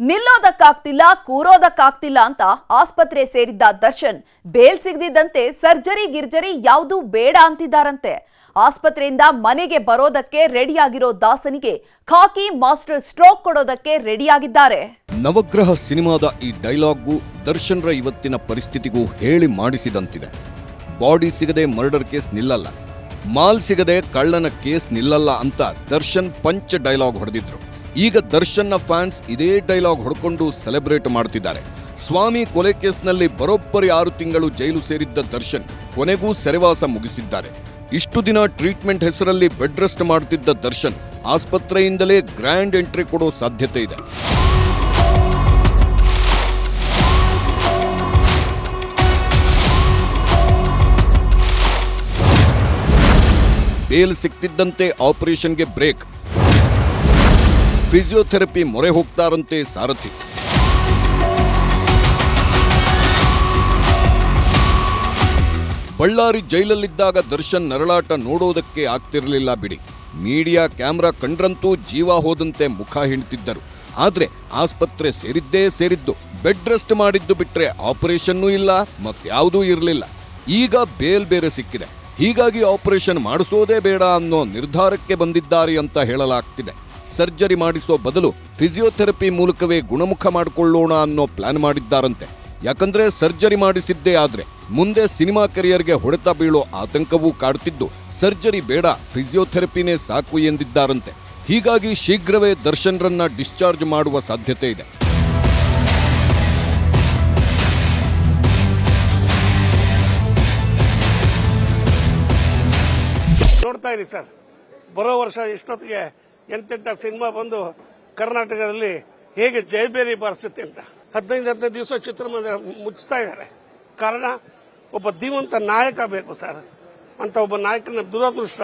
ನಿಲ್ಲೋದಕ್ಕಾಗ್ತಿಲ್ಲ, ಕೂರೋದಕ್ಕಾಗ್ತಿಲ್ಲ ಅಂತ ಆಸ್ಪತ್ರೆ ಸೇರಿದ್ದ ದರ್ಶನ್ ಬೇಲ್ ಸಿಗದಿದ್ದಂತೆ ಸರ್ಜರಿ ಗಿರ್ಜರಿ ಯಾವುದು ಬೇಡ ಅಂತಿದ್ದಾರಂತೆ. ಆಸ್ಪತ್ರೆಯಿಂದ ಮನೆಗೆ ಬರೋದಕ್ಕೆ ರೆಡಿಯಾಗಿರೋ ದಾಸನಿಗೆ ಖಾಕಿ ಮಾಸ್ಟರ್ ಸ್ಟ್ರೋಕ್ ಕೊಡೋದಕ್ಕೆ ರೆಡಿಯಾಗಿದ್ದಾರೆ. ನವಗ್ರಹ ಸಿನಿಮಾದ ಈ ಡೈಲಾಗ್ಗೂ ದರ್ಶನ್ರ ಇವತ್ತಿನ ಪರಿಸ್ಥಿತಿಗೂ ಹೇಳಿ ಮಾಡಿಸಿದಂತಿದೆ. ಬಾಡಿ ಸಿಗದೆ ಮರ್ಡರ್ ಕೇಸ್ ನಿಲ್ಲಲ್ಲ, ಮಾಲ್ ಸಿಗದೆ ಕಳ್ಳನ ಕೇಸ್ ನಿಲ್ಲಲ್ಲ ಅಂತ ದರ್ಶನ್ ಪಂಚ ಡೈಲಾಗ್ ಹೊಡೆದಿದ್ರು. ಈಗ ದರ್ಶನ್ನ ಫ್ಯಾನ್ಸ್ ಇದೇ ಡೈಲಾಗ್ ಹೊಡ್ಕೊಂಡು ಸೆಲೆಬ್ರೇಟ್ ಮಾಡ್ತಿದ್ದಾರೆ. ಸ್ವಾಮಿ ಕೊಲೆ ಕೇಸ್ನಲ್ಲಿ ಬರೋಬ್ಬರಿ ಆರು ತಿಂಗಳು ಜೈಲು ಸೇರಿದ್ದ ದರ್ಶನ್ ಕೊನೆಗೂ ಸೆರೆವಾಸ ಮುಗಿಸಿದ್ದಾರೆ. ಇಷ್ಟು ದಿನ ಟ್ರೀಟ್ಮೆಂಟ್ ಹೆಸರಲ್ಲಿ ಬೆಡ್ ರೆಸ್ಟ್ ಮಾಡ್ತಿದ್ದ ದರ್ಶನ್ ಆಸ್ಪತ್ರೆಯಿಂದಲೇ ಗ್ರ್ಯಾಂಡ್ ಎಂಟ್ರಿ ಕೊಡೋ ಸಾಧ್ಯತೆ ಇದೆ. ಬೇಲ್ ಸಿಕ್ತಿದ್ದಂತೆ ಆಪರೇಷನ್ಗೆ ಬ್ರೇಕ್ ಫಿಸಿಯೋಥೆರಪಿ ಮೊರೆ ಹೋಗ್ತಾರಂತೆ ಸಾರಥಿ. ಬಳ್ಳಾರಿ ಜೈಲಲ್ಲಿದ್ದಾಗ ದರ್ಶನ್ ನರಳಾಟ ನೋಡೋದಕ್ಕೆ ಆಗ್ತಿರಲಿಲ್ಲ ಬಿಡಿ. ಮೀಡಿಯಾ ಕ್ಯಾಮ್ರಾ ಕಂಡ್ರಂತೂ ಜೀವ ಹೋದಂತೆ ಮುಖ ಹಿಂಡ್ತಿದ್ದರು. ಆದ್ರೆ ಆಸ್ಪತ್ರೆ ಸೇರಿದ್ದೇ ಸೇರಿದ್ದು. ಬೆಡ್ ರೆಸ್ಟ್ ಮಾಡಿದ್ದು ಬಿಟ್ರೆ ಆಪರೇಷನ್ನೂ ಇಲ್ಲ, ಮತ್ಯಾವುದೂ ಇರಲಿಲ್ಲ. ಈಗ ಬೇಲ್ ಬೇರೆ ಸಿಕ್ಕಿದೆ. ಹೀಗಾಗಿ ಆಪರೇಷನ್ ಮಾಡಿಸೋದೇ ಬೇಡ ಅನ್ನೋ ನಿರ್ಧಾರಕ್ಕೆ ಬಂದಿದ್ದಾರೆ ಅಂತ ಹೇಳಲಾಗ್ತಿದೆ. ಸರ್ಜರಿ ಮಾಡಿಸೋ ಬದಲು ಫಿಸಿಯೋಥೆರಪಿ ಮೂಲಕವೇ ಗುಣಮುಖ ಮಾಡಿಕೊಳ್ಳೋಣ ಅನ್ನೋ ಪ್ಲಾನ್ ಮಾಡಿದ್ದಾರಂತೆ. ಯಾಕಂದ್ರೆ ಸರ್ಜರಿ ಮಾಡಿಸಿದ್ದೇ ಆದ್ರೆ ಮುಂದೆ ಸಿನಿಮಾ ಕೆರಿಯರ್ಗೆ ಹೊಡೆತ ಬೀಳೋ ಆತಂಕವೂ ಕಾಡ್ತಿದ್ದು ಸರ್ಜರಿ ಬೇಡ, ಫಿಸಿಯೋಥೆರಪಿನೇ ಸಾಕು ಎಂದಿದ್ದಾರಂತೆ. ಹೀಗಾಗಿ ಶೀಘ್ರವೇ ದರ್ಶನ್ರನ್ನ ಡಿಸ್ಚಾರ್ಜ್ ಮಾಡುವ ಸಾಧ್ಯತೆ ಇದೆ. ನೋಡ್ತಾ ಇರಿ ಸರ್. ಬರೋ ವರ್ಷ ಇಷ್ಟೊತ್ತಿಗೆ ಎಂತೆಂಥ ಸಿನಿಮಾ ಬಂದು ಕರ್ನಾಟಕದಲ್ಲಿ ಹೇಗೆ ಜೈಬೇರಿ ಬಾರಿಸುತ್ತೆ ಅಂತ. ಹದಿನೈದು ಹದಿನೈದು ದಿವಸ ಚಿತ್ರಮಂದಿರ ಮುಚ್ಚಿಸ್ತಾ ಇದ್ದಾರೆ. ಕಾರಣ, ಒಬ್ಬ ಧೀಮಂತ ನಾಯಕ ಬೇಕು ಸರ್. ಅಂತ ಒಬ್ಬ ನಾಯಕನ ದುರದೃಷ್ಟ.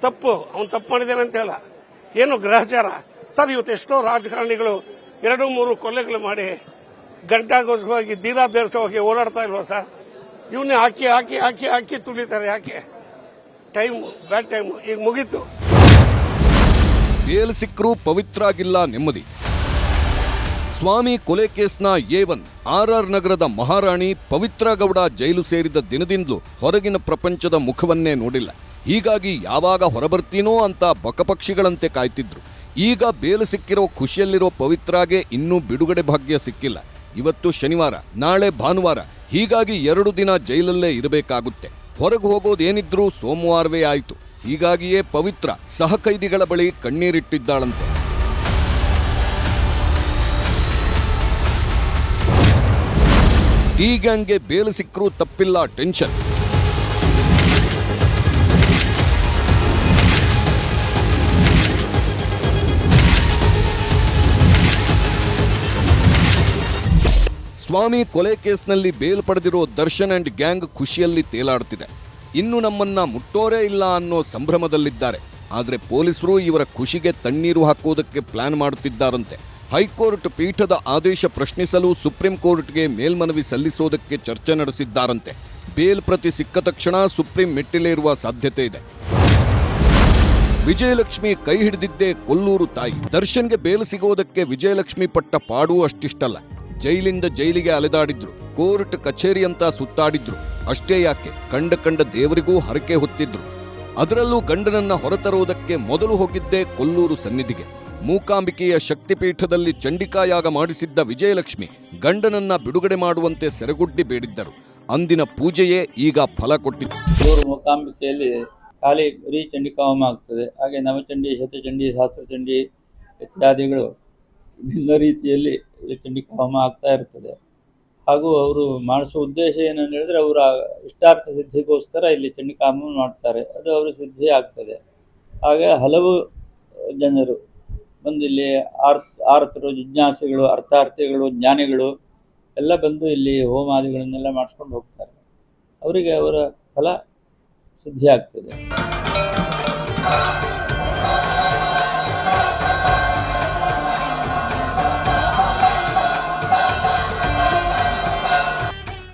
ತಪ್ಪು, ಅವನು ತಪ್ಪು ಮಾಡಿದ್ದಾನೆ ಅಂತ ಹೇಳ. ಏನು ಗ್ರಹಚಾರ? ಸರ್, ಇವತ್ತು ಎಷ್ಟೋ ರಾಜಕಾರಣಿಗಳು ಎರಡು, ಮೂರು ಕೊಲೆಗಳು ಮಾಡಿ ಗಂಟಾಗೋಸ್ಕರವಾಗಿ ದೀದಾ ಹೋಗಿ ಓಡಾಡ್ತಾ ಇಲ್ವಾ ಸರ್? ಇವನ್ನೇ ಹಾಕಿ ಹಾಕಿ ಹಾಕಿ ಹಾಕಿ ತುಳಿತಾರೆ ಯಾಕೆ? Time, bad time. ಈಗ ಮುಗೀತು. ಬೇಲ್ ಸಿಕ್ಕರೂ ಪವಿತ್ರ ಆಗಿಲ್ಲ ನೆಮ್ಮದಿ. ಸ್ವಾಮಿ ಕೊಲೆ ಕೇಸ್ನ ಎ ಒನ್ ಆರ್ ಆರ್ ನಗರದ ಮಹಾರಾಣಿ ಪವಿತ್ರ ಗೌಡ ಜೈಲು ಸೇರಿದ ದಿನದಿಂದಲೂ ಹೊರಗಿನ ಪ್ರಪಂಚದ ಮುಖವನ್ನೇ ನೋಡಿಲ್ಲ. ಹೀಗಾಗಿ ಯಾವಾಗ ಹೊರಬರ್ತೀನೋ ಅಂತ ಬಕಪಕ್ಷಿಗಳಂತೆ ಕಾಯ್ತಿದ್ರು. ಈಗ ಬೇಲು ಸಿಕ್ಕಿರೋ ಖುಷಿಯಲ್ಲಿರೋ ಪವಿತ್ರಾಗೆ ಇನ್ನೂ ಬಿಡುಗಡೆ ಭಾಗ್ಯ ಸಿಕ್ಕಿಲ್ಲ. ಇವತ್ತು ಶನಿವಾರ, ನಾಳೆ ಭಾನುವಾರ, ಹೀಗಾಗಿ ಎರಡು ದಿನ ಜೈಲಲ್ಲೇ ಇರಬೇಕಾಗುತ್ತೆ. ಹೊರಗೆ ಹೋಗೋದೇನಿದ್ರೂ ಸೋಮವಾರವೇ ಆಯಿತು. ಹೀಗಾಗಿಯೇ ಪವಿತ್ರ ಸಹಕೈದಿಗಳ ಬಳಿ ಕಣ್ಣೀರಿಟ್ಟಿದ್ದಾಳಂತೆ. ಟಿ ಗ್ಯಾಂಗ್ಗೆ ಬೇಲು ಸಿಕ್ಕರೂ ತಪ್ಪಿಲ್ಲ ಟೆನ್ಷನ್. ಸ್ವಾಮಿ ಕೊಲೆ ಕೇಸ್ನಲ್ಲಿ ಬೇಲ್ ಪಡೆದಿರೋ ದರ್ಶನ್ ಅಂಡ್ ಗ್ಯಾಂಗ್ ಖುಷಿಯಲ್ಲಿ ತೇಲಾಡ್ತಿದೆ ಇನ್ನು ನಮ್ಮನ್ನ ಮುಟ್ಟೋರೇ ಇಲ್ಲ ಅನ್ನೋ ಸಂಭ್ರಮದಲ್ಲಿದ್ದಾರೆ. ಆದರೆ ಪೊಲೀಸರು ಇವರ ಖುಷಿಗೆ ತಣ್ಣೀರು ಹಾಕುವುದಕ್ಕೆ ಪ್ಲಾನ್ ಮಾಡುತ್ತಿದ್ದಾರಂತೆ. ಹೈಕೋರ್ಟ್ ಪೀಠದ ಆದೇಶ ಪ್ರಶ್ನಿಸಲು ಸುಪ್ರೀಂ ಕೋರ್ಟ್ಗೆ ಮೇಲ್ಮನವಿ ಸಲ್ಲಿಸೋದಕ್ಕೆ ಚರ್ಚೆ ನಡೆಸಿದ್ದಾರಂತೆ. ಬೇಲ್ ಪ್ರತಿ ಸಿಕ್ಕ ತಕ್ಷಣ ಸುಪ್ರೀಂ ಮೆಟ್ಟಿಲೇರುವ ಸಾಧ್ಯತೆ ಇದೆ. ವಿಜಯಲಕ್ಷ್ಮಿ ಕೈ ಹಿಡಿದಿದ್ದೇ ಕೊಲ್ಲೂರು ತಾಯಿ. ದರ್ಶನ್ಗೆ ಬೇಲು ಸಿಗೋದಕ್ಕೆ ವಿಜಯಲಕ್ಷ್ಮಿ ಪಟ್ಟ ಪಾಡು ಅಷ್ಟಿಷ್ಟಲ್ಲ. ಜೈಲಿಂದ ಜೈಲಿಗೆ ಅಲೆದಾಡಿದ್ರು. ಕೋರ್ಟ್, ಕಚೇರಿ ಅಂತ ಸುತ್ತಾಡಿದ್ರು. ಅಷ್ಟೇ ಯಾಕೆ? ಕಂಡ ಕಂಡ ದೇವರಿಗೂ ಹರಕೆ ಹೊತ್ತಿದ್ರು. ಅದರಲ್ಲೂ ಗಂಡನನ್ನ ಹೊರತರುವುದಕ್ಕೆ ಮೊದಲು ಹೋಗಿದ್ದೇ ಕೊಲ್ಲೂರು ಸನ್ನಿಧಿಗೆ. ಮೂಕಾಂಬಿಕೆಯ ಶಕ್ತಿಪೀಠದಲ್ಲಿ ಚಂಡಿಕಾಯಾಗ ಮಾಡಿಸಿದ್ದ ವಿಜಯಲಕ್ಷ್ಮಿ ಗಂಡನನ್ನ ಬಿಡುಗಡೆ ಮಾಡುವಂತೆ ಸೆರೆಗುಡ್ಡಿ ಬೇಡಿದ್ದರು. ಅಂದಿನ ಪೂಜೆಯೇ ಈಗ ಫಲ ಕೊಟ್ಟಿತ್ತು ಮೂಕಾಂಬಿಕೆಯಲ್ಲಿ ಕಾಳಿ, ಬರೀ ಚಂಡಿಕಾವಮ ಆಗ್ತದೆ. ಹಾಗೆ ನವಚಂಡಿ, ಶತಚಂಡಿ, ಸಹಸ್ರಚಂಡಿ ಇತ್ಯಾದಿಗಳು ಭಿನ್ನ ರೀತಿಯಲ್ಲಿ ಹೋಮ ಆಗ್ತಾ ಇರ್ತದೆ. ಹಾಗೂ ಅವರು ಮಾಡಿಸೋ ಉದ್ದೇಶ ಏನಂತ ಹೇಳಿದ್ರೆ ಅವರ ಇಷ್ಟಾರ್ಥ ಸಿದ್ಧಿಗೋಸ್ಕರ ಇಲ್ಲಿ ಚಂಡಿಕಾಮ ಮಾಡ್ತಾರೆ. ಅದು ಅವರ ಸಿದ್ಧಿ ಆಗ್ತದೆ. ಹಾಗೆ ಹಲವು ಜನರು ಬಂದು ಇಲ್ಲಿ ಆರ್, ಆರ್ತರು, ಜಿಜ್ಞಾಸೆಗಳು, ಅರ್ಥಾರ್ಥಿಗಳು, ಜ್ಞಾನಿಗಳು ಎಲ್ಲ ಬಂದು ಇಲ್ಲಿ ಹೋಮಾದಿಗಳನ್ನೆಲ್ಲ ಮಾಡಿಸ್ಕೊಂಡು ಹೋಗ್ತಾರೆ. ಅವರಿಗೆ ಅವರ ಫಲ ಸಿದ್ಧಿ ಆಗ್ತದೆ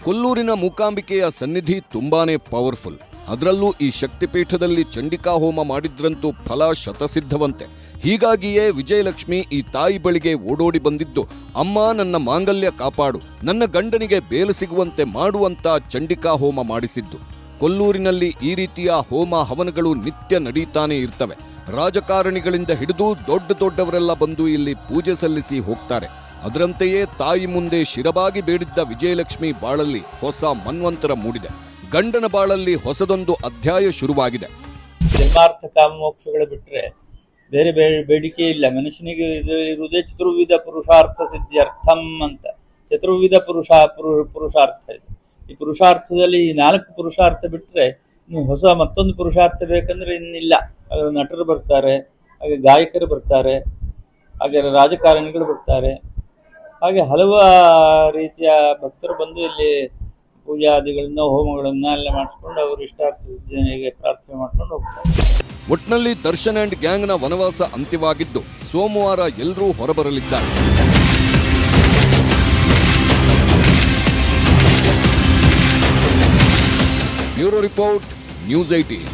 ಕೊಲ್ಲೂರಿನ ಮೂಕಾಂಬಿಕೆಯ ಸನ್ನಿಧಿ ತುಂಬಾನೇ ಪವರ್ಫುಲ್. ಅದರಲ್ಲೂ ಈ ಶಕ್ತಿಪೀಠದಲ್ಲಿ ಚಂಡಿಕಾ ಹೋಮ ಮಾಡಿದ್ರಂತೂ ಫಲ ಶತಸಿದ್ಧವಂತೆ. ಹೀಗಾಗಿಯೇ ವಿಜಯಲಕ್ಷ್ಮಿ ಈ ತಾಯಿ ಬಳಿಗೆ ಓಡೋಡಿ ಬಂದಿದ್ದು, ಅಮ್ಮ, ನನ್ನ ಮಾಂಗಲ್ಯ ಕಾಪಾಡು. ನನ್ನ ಗಂಡನಿಗೆ ಬೇಲು ಸಿಗುವಂತೆ ಮಾಡುವಂತ ಚಂಡಿಕಾ ಹೋಮ ಮಾಡಿಸಿದ್ದು. ಕೊಲ್ಲೂರಿನಲ್ಲಿ ಈ ರೀತಿಯ ಹೋಮ ಹವನಗಳು ನಿತ್ಯ ನಡೀತಾನೆ ಇರ್ತವೆ. ರಾಜಕಾರಣಿಗಳಿಂದ ಹಿಡಿದು ದೊಡ್ಡ ದೊಡ್ಡವರೆಲ್ಲ ಬಂದು ಇಲ್ಲಿ ಪೂಜೆ ಸಲ್ಲಿಸಿ ಹೋಗ್ತಾರೆ. ಅದರಂತೆಯೇ ತಾಯಿ ಮುಂದೆ ಶಿರಬಾಗಿ ಬೇಡಿದ್ದ ವಿಜಯಲಕ್ಷ್ಮಿ ಬಾಳಲ್ಲಿ ಹೊಸ ಮನ್ವಂತರ ಮೂಡಿದೆ. ಗಂಡನ ಬಾಳಲ್ಲಿ ಹೊಸದೊಂದು ಅಧ್ಯಾಯ ಶುರುವಾಗಿದೆ. ಜನ್ಮಾರ್ಥ ಕಾಮೋಕ್ಷಗಳು ಬಿಟ್ಟರೆ ಬೇರೆ ಬೇರೆ ಬೇಡಿಕೆ ಇಲ್ಲ. ಮನುಷ್ಯನಿಗೆ ಇದು ಇರುವುದೇ ಚತುರ್ವಿಧ ಪುರುಷಾರ್ಥ ಸಿದ್ಧಾರ್ಥಂ ಅಂತ. ಚತುರ್ವಿಧ ಪುರುಷ, ಪುರು- ಪುರುಷಾರ್ಥ ಇದೆ. ಈ ಪುರುಷಾರ್ಥದಲ್ಲಿ ಈ ನಾಲ್ಕು ಪುರುಷಾರ್ಥ ಬಿಟ್ಟರೆ ಇನ್ನು ಹೊಸ ಮತ್ತೊಂದು ಪುರುಷಾರ್ಥ ಬೇಕಂದ್ರೆ ಇನ್ನಿಲ್ಲ. ನಟರು ಬರ್ತಾರೆ, ಹಾಗೆ ಗಾಯಕರು ಬರ್ತಾರೆ, ಹಾಗೆ ರಾಜಕಾರಣಿಗಳು ಬರ್ತಾರೆ. ಹಾಗೆ ಹಲವು ರೀತಿಯ ಭಕ್ತರು ಬಂದು ಇಲ್ಲಿ ಪೂಜಾದಿಗಳನ್ನ, ಹೋಮಗಳನ್ನ ಎಲ್ಲ ಮಾಡಿಸ್ಕೊಂಡು ಅವರು ಇಷ್ಟಾರ್ಥ ಪ್ರಾರ್ಥನೆ ಮಾಡ್ಕೊಂಡು ಹೋಗ್ತಾರೆ. ಒಟ್ನಲ್ಲಿ ದರ್ಶನ್ ಅಂಡ್ ಗ್ಯಾಂಗ್ನ ವನವಾಸ ಅಂತ್ಯವಾಗಿದ್ದು, ಸೋಮವಾರ ಎಲ್ಲರೂ ಹೊರಬರಲಿದ್ದಾರೆ. ಬ್ಯೂರೋ ರಿಪೋರ್ಟ್, ನ್ಯೂಸ್ ಏಟೀನ್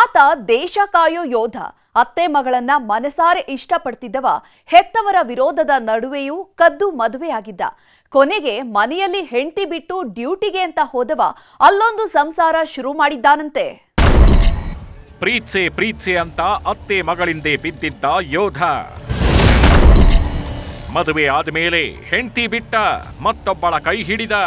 ಆತ ದೇಶ ಕಾಯೋ ಯೋಧ, ಅತ್ತೆ ಮಗಳನ್ನ ಮನಸಾರೆ ಇಷ್ಟಪಡ್ತಿದ್ದವ, ಹೆತ್ತವರ ವಿರೋಧದ ನಡುವೆಯೂ ಕದ್ದು ಮದುವೆಯಾಗಿದ್ದ. ಕೊನೆಗೆ ಮನೆಯಲ್ಲಿ ಹೆಂಡತಿ ಬಿಟ್ಟು ಡ್ಯೂಟಿಗೆ ಅಂತ ಹೋದವ, ಅಲ್ಲೊಂದು ಸಂಸಾರ ಶುರು ಮಾಡಿದ್ದಾನಂತೆ. ಪ್ರೀತ್ಸೆ ಪ್ರೀತ್ಸೆ ಅಂತ ಅತ್ತೆ ಮಗಳಿಂದೆ ಬಿದ್ದಿದ್ದ ಯೋಧ. ಮದುವೆ ಆದ್ಮೇಲೆ ಹೆಂಡತಿ ಬಿಟ್ಟ, ಮತ್ತೊಬ್ಬಳ ಕೈ ಹಿಡಿದ.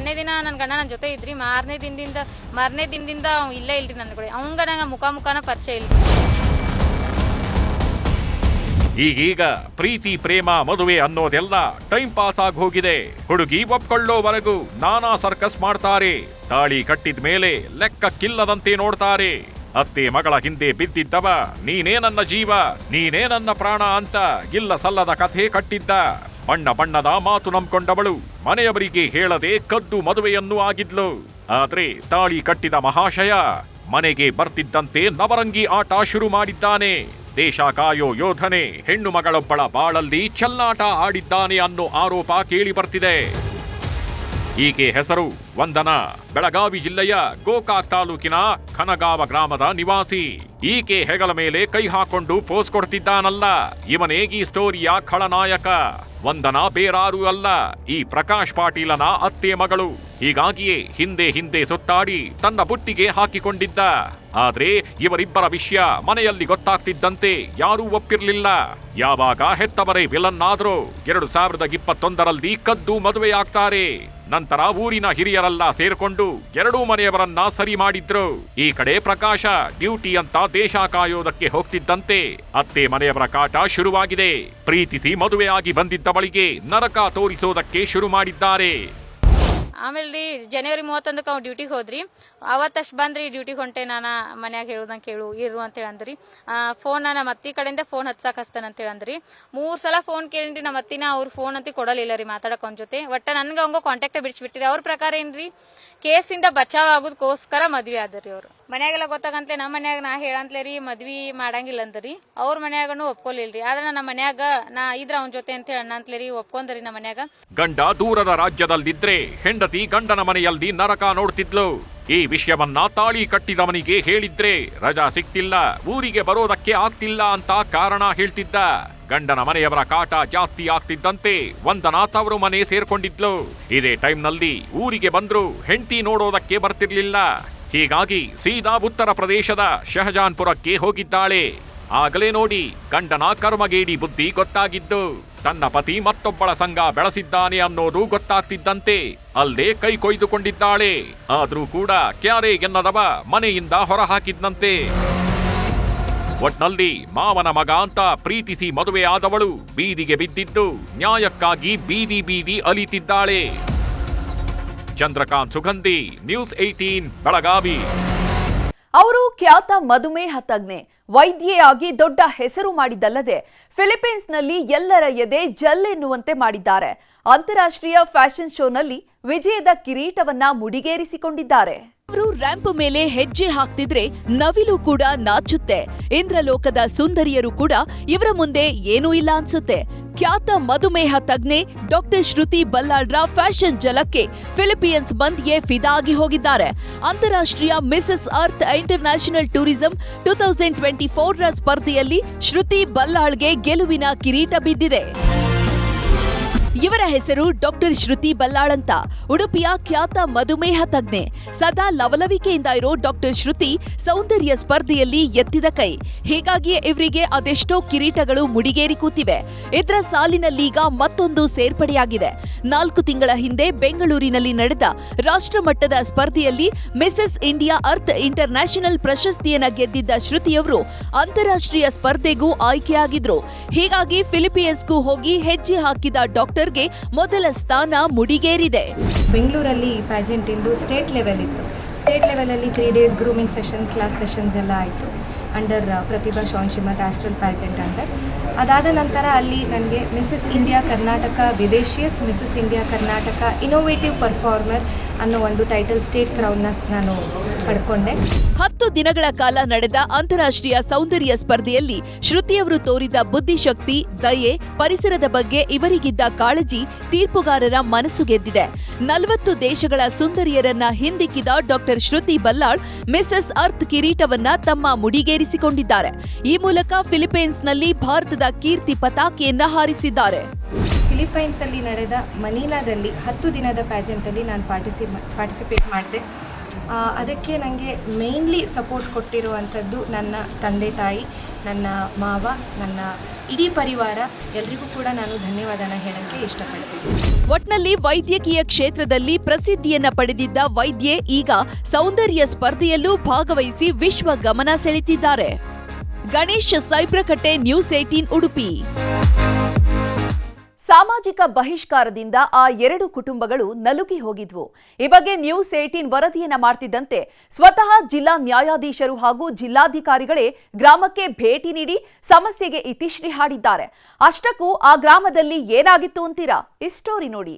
ಒಂದನೇ ದಿನ ನನ್ನ ಗಂಡ ನನ್ನ ಜೊತೆ ಇದ್ರಿ, ಮಾರನೇ ದಿನದಿಂದ ಮಾರನೇ ದಿನದಿಂದ ಇಲ್ಲೇ ಇಲ್ರಿ ನನ್ನ ಕಡೆ. ಅವಂಗ ನಂಗೆ ಮುಖ ಮುಖನ ಪರಿಚಯ ಇಲ್ರಿ ಈಗೀಗ ಪ್ರೀತಿ, ಪ್ರೇಮ, ಮದುವೆ ಅನ್ನೋದೆಲ್ಲ ಟೈಮ್ ಪಾಸ್ ಆಗಿ ಹೋಗಿದೆ. ಹುಡುಗಿ ಒಪ್ಕೊಳ್ಳೋವರೆಗೂ ನಾನಾ ಸರ್ಕಸ್ ಮಾಡ್ತಾರೆ. ತಾಳಿ ಕಟ್ಟಿದ ಮೇಲೆ ಲೆಕ್ಕಕ್ಕಿಲ್ಲದಂತೆ ನೋಡ್ತಾರೆ. ಅತ್ತೆ ಮಗಳ ಹಿಂದೆ ಬಿದ್ದಿದ್ದವ, ನೀನೇ ನನ್ನ ಜೀವ, ನೀನೇ ನನ್ನ ಪ್ರಾಣ ಅಂತ ಇಲ್ಲ ಸಲ್ಲದ ಕಥೆ ಕಟ್ಟಿದ್ದ. ಬಣ್ಣ ಬಣ್ಣದ ಮಾತು ನಂಬ್ಕೊಂಡವಳು. ಮನೆಯವರಿಗೆ ಹೇಳದೆ ಕದ್ದು ಮದುವೆಯನ್ನು ಆಗಿದ್ಲು. ಆದ್ರೆ ತಾಳಿ ಕಟ್ಟಿದ ಮಹಾಶಯ ಮನೆಗೆ ಬರ್ತಿದ್ದಂತೆ ನವರಂಗಿ ಆಟ ಶುರು ಮಾಡಿದ್ದಾನೆ. ದೇಶ ಕಾಯೋ ಯೋಧನೆ, ಹೆಣ್ಣು ಮಗಳೊಬ್ಬಳ ಬಾಳಲ್ಲಿ ಚೆಲ್ಲಾಟ ಆಡಿದ್ದಾನೆ ಅನ್ನೋ ಆರೋಪ ಕೇಳಿ ಬರ್ತಿದೆ. ಈಕೆ ಹೆಸರು ವಂದನಾ, ಬೆಳಗಾವಿ ಜಿಲ್ಲೆಯ ಗೋಕಾಕ್ ತಾಲೂಕಿನ ಖನಗಾವ ಗ್ರಾಮದ ನಿವಾಸಿ. ಈಕೆ ಹೆಗಲ ಮೇಲೆ ಕೈ ಹಾಕೊಂಡು ಪೋಸ್ ಕೊಡ್ತಿದ್ದಾನಲ್ಲ. ಇವನೇ ಈ ಸ್ಟೋರಿಯ ಖಳನಾಯಕ. ವಂದನಾ ಬೇರಾರೂ ಅಲ್ಲ, ಈ ಪ್ರಕಾಶ್ ಪಾಟೀಲನ ಅತ್ತೆ ಮಗಳು. ಹೀಗಾಗಿಯೇ ಹಿಂದೆ ಹಿಂದೆ ಸುತ್ತಾಡಿ ತನ್ನ ಬುಟ್ಟಿಗೆ ಹಾಕಿಕೊಂಡಿದ್ದ. ಆದ್ರೆ ಇವರಿಬ್ಬರ ವಿಷಯ ಮನೆಯಲ್ಲಿ ಗೊತ್ತಾಗ್ತಿದ್ದಂತೆ ಯಾರೂ ಒಪ್ಪಿರಲಿಲ್ಲ. ಯಾವಾಗ ಹೆತ್ತವರೇ ವಿಲನ್ ಆದ್ರೂ ಎರಡು ಸಾವಿರದ ಇಪ್ಪತ್ತೊಂದರಲ್ಲಿ ಕದ್ದು ಮದುವೆಯಾಗ್ತಾರೆ. ನಂತರ ಊರಿನ ಹಿರಿಯರೆಲ್ಲ ಸೇರ್ಕೊಂಡು ಎರಡೂ ಮನೆಯವರನ್ನ ಸರಿ ಮಾಡಿದ್ರು. ಈ ಕಡೆ ಪ್ರಕಾಶ ಡ್ಯೂಟಿ ಅಂತ ದೇಶ ಕಾಯೋದಕ್ಕೆ ಹೋಗ್ತಿದ್ದಂತೆ ಅತ್ತೆ ಮನೆಯವರ ಕಾಟ ಶುರುವಾಗಿದೆ. ಪ್ರೀತಿಸಿ ಮದುವೆಯಾಗಿ ಬಂದಿದ್ದವಳಿಗೆ ನರಕ ತೋರಿಸೋದಕ್ಕೆ ಶುರು ಮಾಡಿದ್ದಾರೆ. ಆಮೇಲೆ ರೀ ಜನವರಿ ಮೂವತ್ತೊಂದಕ್ಕೆ ಅವ್ನು ಡ್ಯೂಟಿಗೆ ಹೋದ್ರಿ. ಅವತ್ತಷ್ಟು ಬಂದ್ರಿ ಡ್ಯೂಟಿಗೆ ಹೊಂಟೆ ನಾನು ಮನ್ಯಾಗ ಹೇಳುದಂಗೆ ಕೇಳು, ಇರು ಅಂತ ಹೇಳಂದ್ರಿ. ಫೋನ್ ನಮ್ಮ ಅತ್ತಿ ಕಡೆಯಿಂದ ಫೋನ್ ಹಚ್ಚಾಕ ಹಸ್ತಾನ ಅಂತ ಹೇಳಂದ್ರಿ. ಮೂರು ಸಲ ಫೋನ್ ಕೇಳಿನ್ರಿ ನಮ್ಮ ಅತ್ತಿನ ಅವ್ರ ಫೋನ್ ಅಂತ ಕೊಡಲಿಲ್ಲ ರೀ ಮಾತಾಡಕ್ ಅವ್ನ ಜೊತೆ. ಒಟ್ಟ ನನ್ಗೆ ಅವಂಗ ಕಾಂಟ್ಯಾಕ್ಟ್ ಬಿಡಿಸ್ಬಿಟ್ಟಿರಿ ಅವ್ರ ಪ್ರಕಾರ ಏನ್ರಿ ಕೇಸಿಂದ ಬಚಾವ್ ಆಗೋದಕ್ಕೋಸ್ಕರ ಮದ್ವೆ ಆದ್ರಿ ಅವ್ರು. ಮನ್ಯಾಗೆಲ್ಲ ಗೊತ್ತಾಗಂತ್ಲೆ ನಮ್ಮ ಮನ್ಯಾಗ ನಾ ಹೇಳಂತ್ಲೆ ರೀ, ಮದ್ವಿ ಮಾಡಂಗಿಲ್ಲ ಅಂದ್ರಿ ಅವ್ರ ಮನ್ಯಾಗನು ಒಪ್ಕೊಲಿಲ್ರಿ. ಆದ್ರ ನಮ್ಮ ಮನ್ಯಾಗ ನಾ ಇದ್ರ ಅವನ ಜೊತೆ ಅಂತ ಹೇಳಿ ಅಂತಲೇ ರೀ ಒಪ್ಕೊಂಡ್ರಿ ನಮ್ಮ ಮನ್ಯಾಗ. ಗಂಡ ದೂರದ ರಾಜ್ಯದಲ್ಲಿದ್ರೆ ಹೆಂಡತಿ ಗಂಡನ ಮನೆಯಲ್ಲಿ ನರಕ ನೋಡ್ತಿದ್ಲು. ಈ ವಿಷಯವನ್ನ ತಾಳಿ ಕಟ್ಟಿದವನಿಗೆ ಹೇಳಿದ್ರೆ ರಜಾ ಸಿಕ್ತಿಲ್ಲ, ಊರಿಗೆ ಬರೋದಕ್ಕೆ ಆಗ್ತಿಲ್ಲ ಅಂತ ಕಾರಣ ಹೇಳ್ತಿದ್ದ. ಗಂಡನ ಮನೆಯವರ ಕಾಟ ಜಾಸ್ತಿ ಆಗ್ತಿದ್ದಂತೆ ವಂದನಾ ತವರು ಮನೆ ಸೇರ್ಕೊಂಡಿದ್ಲು. ಇದೇ ಟೈಮ್ನಲ್ಲಿ ಊರಿಗೆ ಬಂದ್ರು ಹೆಂಡತಿ ನೋಡೋದಕ್ಕೆ ಬರ್ತಿರ್ಲಿಲ್ಲ. ಹೀಗಾಗಿ ಸೀದಾ ಉತ್ತರ ಪ್ರದೇಶದ ಶಹಜಾನ್ಪುರಕ್ಕೆ ಹೋಗಿದ್ದಾಳೆ. ಆಗಲೇ ನೋಡಿ, ಗಂಡನ ಕರ್ಮಗೇಡಿ ಬುದ್ಧಿ ಗೊತ್ತಾಗಿದ್ದು, ತನ್ನ ಪತಿ ಮತ್ತೊಬ್ಬಳ ಸಂಘ ಬೆಳೆಸಿದ್ದಾನೆ ಅನ್ನೋದು ಗೊತ್ತಾಗ್ತಿದ್ದಂತೆ ಅಲ್ಲೇ ಕೈ ಕೊಯ್ದುಕೊಂಡಿದ್ದಾಳೆ. ಆದ್ರೂ ಕೂಡ ಕ್ಯಾರೆ ಎನ್ನದವ ಮನೆಯಿಂದ ಹೊರಹಾಕಿದ್ದಂತೆ ಒಟ್ನಲ್ಲಿ ಮಾವನ ಮಗ ಅಂತ ಪ್ರೀತಿಸಿ ಮದುವೆ ಆದವಳು ಬೀದಿಗೆ ಬಿದ್ದಿದ್ದು, ನ್ಯಾಯಕ್ಕಾಗಿ ಬೀದಿ ಬೀದಿ ಅಲಿತಿದ್ದಾಳೆ. Chandrakant Sugandhi news eighteen Belagavi. ಅವರು ಖ್ಯಾತ ಮಧುಮೇಹ ತಜ್ಞೆ ವೈದ್ಯೆಯಾಗಿ ದೊಡ್ಡ ಹೆಸರು ಮಾಡಿದ್ದಲ್ಲದೆ ಫಿಲಿಪೀನ್ಸ್ನಲ್ಲಿ ಎಲ್ಲರ ಎದೆ ಜಲ್ಲೆನ್ನುವಂತೆ ಮಾಡಿದ್ದಾರೆ. ಅಂತಾರಾಷ್ಟ್ರೀಯ ಫ್ಯಾಷನ್ ಶೋನಲ್ಲಿ ವಿಜಯದ ಕಿರೀಟವನ್ನ ಮುಡಿಗೇರಿಸಿಕೊಂಡಿದ್ದಾರೆ. ಅವರು ರ್ಯಾಂಪ್ ಮೇಲೆ ಹೆಜ್ಜೆ ಹಾಕ್ತಿದ್ರೆ ನವಿಲು ಕೂಡ ನಾಚುತ್ತೆ. ಇಂದ್ರಲೋಕದ ಸುಂದರಿಯರು ಕೂಡ ಇವರ ಮುಂದೆ ಏನೂ ಇಲ್ಲ ಅನ್ಸುತ್ತೆ. ಖ್ಯಾತ ಮಧುಮೇಹ ತಜ್ಞೆ ಡಾಕ್ಟರ್ ಶ್ರುತಿ ಬಲ್ಲಾಳ್ರ ಫ್ಯಾಷನ್ ಜಲಕ್ಕೆ ಫಿಲಿಪಿಯನ್ಸ್ ಫಿದಾ ಆಗಿ ಹೋಗಿದ್ದಾರೆ. ಅಂತಾರಾಷ್ಟ್ರೀಯ Mrs Earth international tourism two thousand twenty ಫೋರ್ರ ಸ್ಪರ್ಧೆಯಲ್ಲಿ ಶ್ರುತಿ ಬಲ್ಲಾಳ್ಗೆ ಗೆಲುವಿನ ಕಿರೀಟ ಬಿದ್ದಿದೆ. ಇವರ ಹೆಸರು ಡಾಕ್ಟರ್ ಶ್ರುತಿ ಬಲ್ಲಾಳಂತ ಉಡುಪಿಯ ಖ್ಯಾತ ಮಧುಮೇಹ ತಜ್ಞೆ. ಸದಾ ಲವಲವಿಕೆಯಿಂದ ಇರೋ ಡಾಕ್ಟರ್ ಶ್ರುತಿ ಸೌಂದರ್ಯ ಸ್ಪರ್ಧೆಯಲ್ಲಿ ಎತ್ತಿದ ಕೈ. ಹೀಗಾಗಿಯೇ ಇವರಿಗೆ ಅದೆಷ್ಟೋ ಕಿರೀಟಗಳು ಮುಡಿಗೇರಿ ಕೂತಿವೆ. ಇದರ ಸಾಲಿನಲ್ಲೀಗ ಮತ್ತೊಂದು ಸೇರ್ಪಡೆಯಾಗಿದೆ. ನಾಲ್ಕು ತಿಂಗಳ ಹಿಂದೆ ಬೆಂಗಳೂರಿನಲ್ಲಿ ನಡೆದ ರಾಷ್ಟ್ರಮಟ್ಟದ ಸ್ಪರ್ಧೆಯಲ್ಲಿ ಮಿಸಸ್ ಇಂಡಿಯಾ ಅರ್ತ್ ಇಂಟರ್ನ್ಯಾಷನಲ್ ಪ್ರಶಸ್ತಿಯನ್ನ ಗೆದ್ದಿದ್ದ ಶ್ರುತಿಯವರು ಅಂತಾರಾಷ್ಟ್ರೀಯ ಸ್ಪರ್ಧೆಗೂ ಆಯ್ಕೆಯಾಗಿದ್ರು. ಹೀಗಾಗಿ ಫಿಲಿಪೀನ್ಸ್ಗೂ ಹೋಗಿ ಹೆಜ್ಜೆ ಹಾಕಿದ ಡಾಕ್ಟರ್ಗೆ ಮೊದಲ ಸ್ಥಾನ ಮುಡಿಗೇರಿದೆ. ಬೆಂಗಳೂರಲ್ಲಿ ಪ್ಯಾಜೆಂಟ್ ಇಂದು ಸ್ಟೇಟ್ ಲೆವೆಲ್ ಇತ್ತು. ಸ್ಟೇಟ್ ಲೆವೆಲಲ್ಲಿ three days grooming session class sessions ಎಲ್ಲ ಆಯಿತು. Under Pratibha Shaan Shrimat astral pageant ಅಂತ. ಅದಾದ ನಂತರ ಅಲ್ಲಿ ನನಗೆ Mrs India Karnataka vivacious Mrs India Karnataka innovative performer ಅನ್ನೋ ಒಂದು ಟೈಟಲ್ ಸ್ಟೇಟ್ ಕ್ರೌನ್ನ ನಾನು ಪಡ್ಕೊಂಡೆ. ಹತ್ತು ದಿನಗಳ ಕಾಲ ನಡೆದ ಅಂತಾರಾಷ್ಟ್ರೀಯ ಸೌಂದರ್ಯ ಸ್ಪರ್ಧೆಯಲ್ಲಿ ಶ್ರುತಿಯವರು ತೋರಿದ ಬುದ್ಧಿಶಕ್ತಿ, ದಯೆ, ಪರಿಸರದ ಬಗ್ಗೆ ಇವರಿಗಿದ್ದ ಕಾಳಜಿ ತೀರ್ಪುಗಾರರ ಮನಸ್ಸು ಗೆದ್ದಿದೆ. ನಲವತ್ತು ದೇಶಗಳ ಸುಂದರಿಯರನ್ನ ಹಿಂದಿಕ್ಕಿದ doctor Shruti Ballal Mrs Earth ಕಿರೀಟವನ್ನ ತಮ್ಮ ಮುಡಿಗೇರಿಸಿಕೊಂಡಿದ್ದಾರೆ ಈ ಮೂಲಕ ಫಿಲಿಪೈನ್ಸ್ನಲ್ಲಿ ಭಾರತದ ಕೀರ್ತಿ ಪತಾಕೆಯನ್ನ ಹಾರಿಸಿದ್ದಾರೆ. ಫಿಲಿಪೈನ್ಸಲ್ಲಿ ನಡೆದ ಮನೀಲಾದಲ್ಲಿ ಹತ್ತು ದಿನದ ಪ್ಯಾಜೆಂಟಲ್ಲಿ ನಾನು ಪಾರ್ಟಿಸಿ ಪಾರ್ಟಿಸಿಪೇಟ್ ಮಾಡಿದೆ. ಅದಕ್ಕೆ ನನಗೆ ಮೇನ್ಲಿ ಸಪೋರ್ಟ್ ಕೊಟ್ಟಿರುವಂಥದ್ದು ನನ್ನ ತಂದೆ ತಾಯಿ, ನನ್ನ ಮಾವ, ನನ್ನ ಇಡೀ ಪರಿವಾರ ಎಲ್ರಿಗೂ ಕೂಡ ನಾನು ಧನ್ಯವಾದನ ಹೇಳಕ್ಕೆ ಇಷ್ಟಪಡ್ತೀನಿ. ಒಟ್ನಲ್ಲಿ ವೈದ್ಯಕೀಯ ಕ್ಷೇತ್ರದಲ್ಲಿ ಪ್ರಸಿದ್ಧಿಯನ್ನ ಪಡೆದಿದ್ದ ವೈದ್ಯೆ ಈಗ ಸೌಂದರ್ಯ ಸ್ಪರ್ಧೆಯಲ್ಲೂ ಭಾಗವಹಿಸಿ ವಿಶ್ವ ಗಮನ ಸೆಳೆತಿದ್ದಾರೆ. Ganesh Saibrakatte news eighteen Udupi. ಸಾಮಾಜಿಕ ಬಹಿಷ್ಕಾರದಿಂದ ಆ ಎರಡು ಕುಟುಂಬಗಳು ನಲುಗಿ ಹೋಗಿದ್ವು. ಈ ಬಗ್ಗೆ ನ್ಯೂಸ್ ಏಟೀನ್ ವರದಿಯನ್ನ ಮಾಡ್ತಿದ್ದಂತೆ ಸ್ವತಃ ಜಿಲ್ಲಾ ನ್ಯಾಯಾಧೀಶರು ಹಾಗೂ ಜಿಲ್ಲಾಧಿಕಾರಿಗಳೇ ಗ್ರಾಮಕ್ಕೆ ಭೇಟಿ ನೀಡಿ ಸಮಸ್ಯೆಗೆ ಇತಿಶ್ರೀ ಹಾಡಿದ್ದಾರೆ. ಅಷ್ಟಕ್ಕೂ ಆ ಗ್ರಾಮದಲ್ಲಿ ಏನಾಗಿತ್ತು ಅಂತೀರಾ? ಈ ಸ್ಟೋರಿ ನೋಡಿ.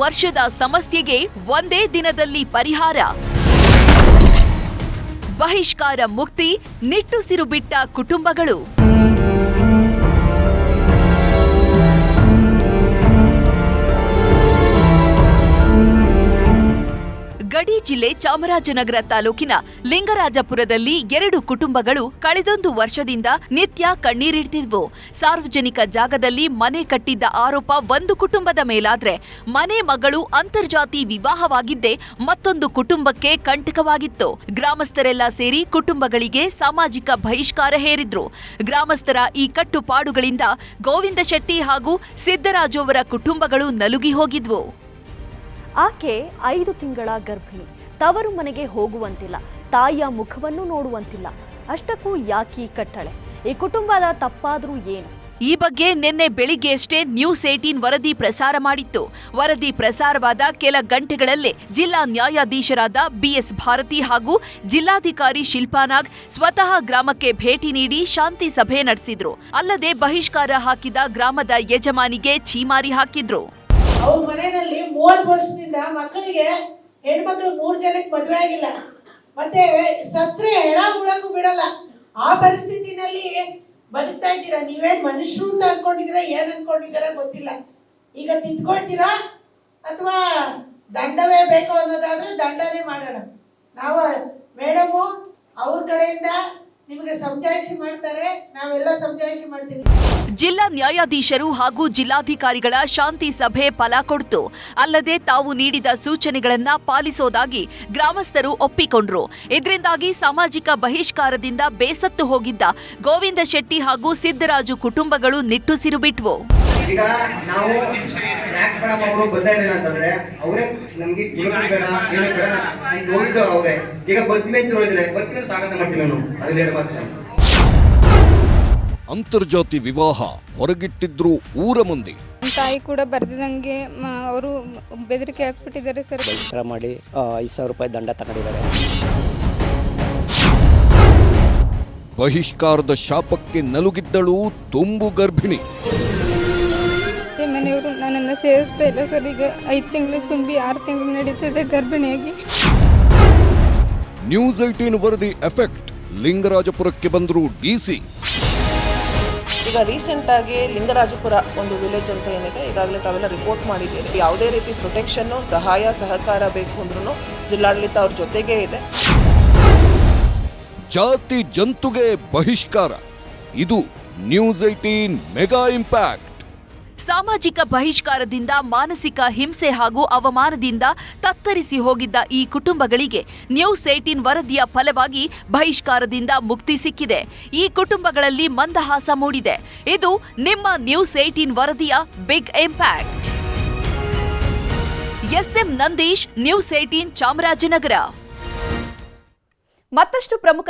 ವರ್ಷದ ಸಮಸ್ಯೆಗೆ ಒಂದೇ ದಿನದಲ್ಲಿ ಪರಿಹಾರ. ಬಹಿಷ್ಕಾರ ಮುಕ್ತಿ ನಿಟ್ಟುಸಿರು ಬಿಟ್ಟ ಕುಟುಂಬಗಳು. ಗಡಿ ಜಿಲ್ಲೆ ಚಾಮರಾಜನಗರ ತಾಲೂಕಿನ ಲಿಂಗರಾಜಪುರದಲ್ಲಿ ಎರಡು ಕುಟುಂಬಗಳು ಕಳೆದೊಂದು ವರ್ಷದಿಂದ ನಿತ್ಯ ಕಣ್ಣೀರಿಡ್ತಿದ್ವು. ಸಾರ್ವಜನಿಕ ಜಾಗದಲ್ಲಿ ಮನೆ ಕಟ್ಟಿದ್ದ ಆರೋಪ ಒಂದು ಕುಟುಂಬದ ಮೇಲಾದ್ರೆ ಮನೆ ಮಗಳು ಅಂತರ್ಜಾತಿ ವಿವಾಹವಾಗಿದ್ದೇ ಮತ್ತೊಂದು ಕುಟುಂಬಕ್ಕೆ ಕಂಟಕವಾಗಿತ್ತು. ಗ್ರಾಮಸ್ಥರೆಲ್ಲ ಸೇರಿ ಕುಟುಂಬಗಳಿಗೆ ಸಾಮಾಜಿಕ ಬಹಿಷ್ಕಾರ ಹೇರಿದ್ರು. ಗ್ರಾಮಸ್ಥರ ಈ ಕಟ್ಟುಪಾಡುಗಳಿಂದ ಗೋವಿಂದ ಶೆಟ್ಟಿ ಹಾಗೂ ಸಿದ್ದರಾಜು ಅವರ ಕುಟುಂಬಗಳು ನಲುಗಿ ಹೋಗಿದ್ವು. ಆಕೆ ಐದು ತಿಂಗಳ ಗರ್ಭಿಣಿ. ತವರು ಮನೆಗೆ ಹೋಗುವಂತಿಲ್ಲ. ತಾಯಿಯ ಮುಖವನ್ನು ನೋಡುವಂತಿಲ್ಲ. ಅಷ್ಟಕ್ಕೂ ಯಾಕಿ ಕಟ್ಟಳೆ? ಈ ಕುಟುಂಬದ ತಪ್ಪಾದರೂ ಏನು? ಈ ಬಗ್ಗೆ ನಿನ್ನೆ ಬೆಳಿಗ್ಗೆಯಷ್ಟೇ ನ್ಯೂಸ್ ಏಟೀನ್ ವರದಿ ಪ್ರಸಾರ ಮಾಡಿತ್ತು. ವರದಿ ಪ್ರಸಾರವಾದ ಕೆಲ ಗಂಟೆಗಳಲ್ಲೇ ಜಿಲ್ಲಾ ನ್ಯಾಯಾಧೀಶರಾದ ಬಿಎಸ್ ಭಾರತಿ ಹಾಗೂ ಜಿಲ್ಲಾಧಿಕಾರಿ ಶಿಲ್ಪಾನಾಗ್ ಸ್ವತಃ ಗ್ರಾಮಕ್ಕೆ ಭೇಟಿ ನೀಡಿ ಶಾಂತಿ ಸಭೆ ನಡೆಸಿದ್ರು. ಅಲ್ಲದೆ ಬಹಿಷ್ಕಾರ ಹಾಕಿದ ಗ್ರಾಮದ ಯಜಮಾನಿಗೆ ಛೀಮಾರಿ ಹಾಕಿದ್ರು. ಅವ್ರ ಮನೆಯಲ್ಲಿ ಮೂವತ್ತು ವರ್ಷದಿಂದ ಮಕ್ಕಳಿಗೆ ಹೆಣ್ಮಕ್ಳು ಮೂರು ಜನಕ್ಕೆ ಮದುವೆ ಆಗಿಲ್ಲ. ಮತ್ತೆ ಸತ್ರೆ ಹೆಣ ಉಳಕ್ಕೂ ಬಿಡಲ್ಲ. ಆ ಪರಿಸ್ಥಿತಿನಲ್ಲಿ ಬದುಕ್ತಾ ಇದ್ದೀರಾ? ನೀವೇನು ಮನುಷ್ಯರು ಅಂತ ಅನ್ಕೊಂಡಿದ್ದೀರಾ? ಏನು ಅನ್ಕೊಂಡಿದ್ದೀರಾ ಗೊತ್ತಿಲ್ಲ. ಈಗ ತಿದ್ಕೊಳ್ತೀರಾ? ಅಥವಾ ದಂಡವೇ ಬೇಕು ಅನ್ನೋದಾದ್ರೂ ದಂಡನೇ ಮಾಡೋಣ. ನಾವು ಮೇಡಮು, ಅವ್ರ ಕಡೆಯಿಂದ ಜಿಲ್ಲಾ ನ್ಯಾಯಾಧೀಶರು ಹಾಗೂ ಜಿಲ್ಲಾಧಿಕಾರಿಗಳ ಶಾಂತಿ ಸಭೆ ಫಲ ಕೊಡ್ತು. ಅಲ್ಲದೆ ತಾವು ನೀಡಿದ ಸೂಚನೆಗಳನ್ನ ಪಾಲಿಸೋದಾಗಿ ಗ್ರಾಮಸ್ಥರು ಒಪ್ಪಿಕೊಂಡ್ರು. ಇದರಿಂದಾಗಿ ಸಾಮಾಜಿಕ ಬಹಿಷ್ಕಾರದಿಂದ ಬೇಸತ್ತು ಹೋಗಿದ್ದ ಗೋವಿಂದ ಶೆಟ್ಟಿ ಹಾಗೂ ಸಿದ್ದರಾಜು ಕುಟುಂಬಗಳು ನಿಟ್ಟುಸಿರು ಬಿಟ್ವು. ಈಗ ನಾವು ಯಾಕೆ ಮೇಡಮ್ ಅವರು ಬರ್ತಾ ಇರಲಿಲ್ಲ ಅಂತಂದ್ರೆ ಅವರೇ ನಮ್ಗೆ ಬೇಡ ಏನು ಬೇಡ. ಅಂತ ಅವರೇ. ಈಗ ಬದ್ಮೆ ಅಂತ ಹೇಳಿದ್ರೆ ಬದ್ಮೆ ಸ್ವಾಗತ ಮಾಡ್ತೀವಿ ನಾನು. ಅದನ್ನ ಹೇಳಿ ಮಾತ್ರ ಅಂತರ್ಜಾತಿ ವಿವಾಹ ಹೊರಗಿಟ್ಟಿದ್ರು ಊರ ಮುಂದೆ. ತಾಯಿ ಕೂಡ ಬರ್ದಿದಂಗೆ ಅವರು ಬೆದರಿಕೆ ಹಾಕ್ಬಿಟ್ಟಿದ್ದಾರೆ ಸರ್. ಬಹಿಷ್ಕಾರ ಮಾಡಿ ಐದು ಸಾವಿರ ರೂಪಾಯಿ ದಂಡ ತಗೊಂಡಿದ್ದಾರೆ. ಬಹಿಷ್ಕಾರದ ಶಾಪಕ್ಕೆ ನಲುಗಿದ್ದಳು ತುಂಬು ಗರ್ಭಿಣಿ. ಮನೆಯವರು ನನ್ನನ್ನು ನನ್ನ ಸೇರಿಸ್ತಾ ಇಲ್ಲ ಸರ್. ಈಗ ಐದು ತಿಂಗಳು ತುಂಬಿ ಆರು ತಿಂಗಳು ನಡೀತಿದೆ ಗರ್ಭಿಣಿಯಾಗಿ. ನ್ಯೂಸ್ ಏಟೀನ್ ವರದಿ ಎಫೆಕ್ಟ್. ಲಿಂಗರಾಜಪುರಕ್ಕೆ ಬಂದರು ಡಿಸಿ ಈಗ ರೀಸೆಂಟ್ ಆಗಿ ಲಿಂಗರಾಜಪುರ ಒಂದು ವಿಲೇಜ್ ಅಂತ ಏನಿದೆ ಈಗಾಗಲೇ ತಾವೆಲ್ಲ ರಿಪೋರ್ಟ್ ಮಾಡಿದ್ದೀರಿ. ಯಾವುದೇ ರೀತಿ ಪ್ರೊಟೆಕ್ಷನ್ನು ಸಹಾಯ ಸಹಕಾರ ಬೇಕು ಅಂದ್ರೂ ಜಿಲ್ಲಾಡಳಿತ ಅವ್ರ ಜೊತೆಗೇ ಇದೆ. ಜಾತಿ ಜಂತುಗೆ ಬಹಿಷ್ಕಾರ. ಇದು ನ್ಯೂಸ್ ಏಟೀನ್ ಮೆಗಾ ಇಂಪ್ಯಾಕ್ಟ್. ಸಾಮಾಜಿಕ ಬಹಿಷ್ಕಾರದಿಂದ ಮಾನಸಿಕ ಹಿಂಸೆ ಹಾಗೂ ಅವಮಾನದಿಂದ ತತ್ತರಿಸಿ ಹೋಗಿದ್ದ ಈ ಕುಟುಂಬಗಳಿಗೆ ನ್ಯೂಸ್ ಏಟೀನ್ ವರದಿಯ ಫಲವಾಗಿ ಬಹಿಷ್ಕಾರದಿಂದ ಮುಕ್ತಿ ಸಿಕ್ಕಿದೆ. ಈ ಕುಟುಂಬಗಳಲ್ಲಿ ಮಂದಹಾಸ ಮೂಡಿದೆ. ಇದು ನಿಮ್ಮ ನ್ಯೂಸ್ ಏಟೀನ್ ವರದಿಯ big impact. SM Nandish news eighteen Chamarajanagar. ಮತ್ತಷ್ಟು ಪ್ರಮುಖ